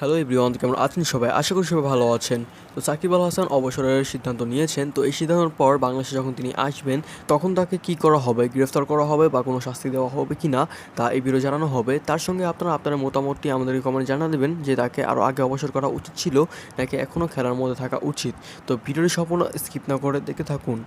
Hello everyone কেমন আছেন সবাই? আশা করি সবাই ভালো আছেন। তো সাকিব আল হাসান অবসরের সিদ্ধান্ত নিয়েছেন। তো এই সিদ্ধান্তের পর বাংলাদেশে যখন তিনি আসবেন, তখন তাকে কি করা হবে? গ্রেফতার করা হবে বা কোনো শাস্তি দেওয়া হবে কি না? তা এই ভিডিও জানানো হবে। তার সঙ্গে আপনারা আপনার মতামতটি আমাদের কমেন্ট জানা দেবেন যে তাকে আরও আগে অবসর করা উচিত ছিল নাকি এখনও খেলার মধ্যে থাকা উচিত। তো ভিডিওটি সম্পূর্ণ স্কিপ না করে দেখে থাকুন।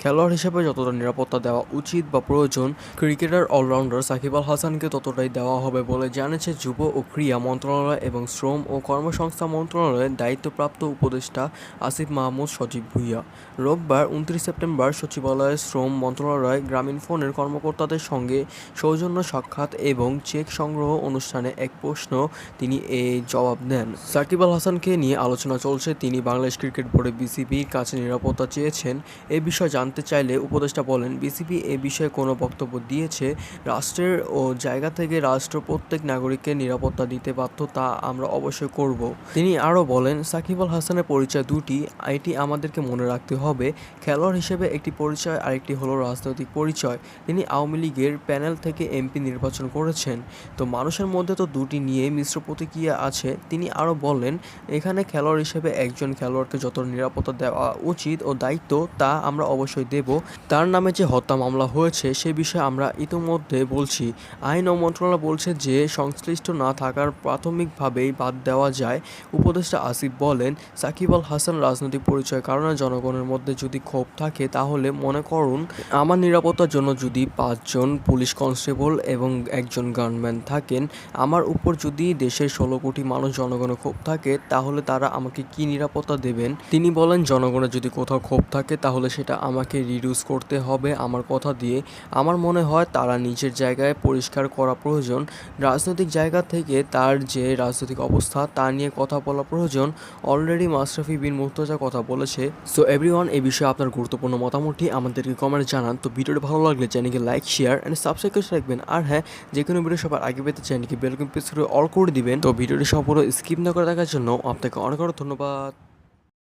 খেলোয়াড় হিসেবে যতটা নিরাপত্তা দেওয়া উচিত বা প্রয়োজন ক্রিকেটার অলরাউন্ডার সাকিব আল হাসানকে ততটাই দেওয়া হবে বলে জানিয়েছে যুব ও ক্রীড়া মন্ত্রণালয় এবং শ্রম ও কর্মসংস্থান মন্ত্রণালয়ের দায়িত্বপ্রাপ্ত উপদেষ্টা আসিফ মাহমুদ সজীব ভুইয়া। রোববার উনত্রিশ সেপ্টেম্বর সচিবালয়ের শ্রম মন্ত্রণালয় গ্রামীণ ফোনের কর্মকর্তাদের সঙ্গে সৌজন্য সাক্ষাৎ এবং চেক সংগ্রহ অনুষ্ঠানে এক প্রশ্ন তিনি এই জবাব দেন। সাকিব আল হাসানকে নিয়ে আলোচনা চলছে। তিনি বাংলাদেশ ক্রিকেট বোর্ডে বিসিবির কাছে নিরাপত্তা চেয়েছেন। এ বিষয়ে জানতে চাইলে উপদেষ্টা বলেন, বিসিবি এ বিষয়ে কোনো বক্তব্য দিয়েছে। রাষ্ট্রের ও জায়গা থেকে রাষ্ট্র প্রত্যেক নাগরিককে নিরাপত্তা দিতে বাধ্য, তা আমরা অবশ্যই করব। তিনি আরও বলেন, সাকিব আল হাসানের পরিচয় দুটি এটি আমাদেরকে মনে রাখতে হবে। খেলোয়াড় হিসেবে একটি পরিচয়, আরেকটি হলো রাজনৈতিক পরিচয়। তিনি আওয়ামী লীগের প্যানেল থেকে এমপি নির্বাচন করেছেন। তো মানুষের মধ্যে তো দুটি নিয়ে মিশ্র প্রতিক্রিয়া আছে। তিনি আরও বলেন, এখানে খেলোয়াড় হিসেবে একজন খেলোয়াড়কে যত নিরাপত্তা দেওয়া উচিত ও দায়িত্ব, তা আমরা অবশ্যই দেব। তার নামে যে হত্যা মামলা হয়েছে, সে বিষয়ে আমরা ইতোমধ্যে বলছি। আইন ও মন্ত্রণালয় বলছে যে, সংশ্লিষ্ট না থাকার প্রাথমিকভাবেই বাদ দেওয়া যায়, উপদেষ্টা আসিফ বলেন, সাকিব আল হাসান রাজনৈতিক পরিচয় কারণে জনগণের মধ্যে যদি ক্ষোভ থাকে তাহলে মনে করুন, আমার নিরাপত্তার জন্য যদি পাঁচজন পুলিশ কনস্টেবল এবং একজন গানম্যান থাকেন, আমার উপর যদি দেশের ষোলো কোটি মানুষ জনগণের ক্ষোভ থাকে, তাহলে তারা আমাকে কি নিরাপত্তা দেবেন? তিনি বলেন জনগণের যদি কোথাও ক্ষোভ থাকে তাহলে সেটা আমাকে রিডিউস করতে হবে আমার কথা দিয়ে। আমার মনে হয় তারা নিজের জায়গায় পরিষ্কার করা প্রয়োজন। রাজনৈতিক জায়গা থেকে তার যে রাজনৈতিক অবস্থা, তা নিয়ে কথা বলা প্রয়োজন। অলরেডি মাশরাফি বিন মুর্তজা কথা বলেছে। সো এভরিওয়ান এই বিষয়ে আপনার গুরুত্বপূর্ণ মতামতটি আমাদেরকে কমেন্ট জানান। তো ভিডিওটি ভালো লাগলে চ্যানেলকে লাইক শেয়ার অ্যান্ড সাবস্ক্রাইব করে রাখবেন। আর হ্যাঁ যে কোনো ভিডিও সবার আগে পেতে চ্যানেলকে বেলকম প্রেস করে অল করে দিবেন। তো ভিডিওটি সম্পূর্ণ স্কিপ না করে দেখার জন্য আপনাকে অনেক অনেক ধন্যবাদ।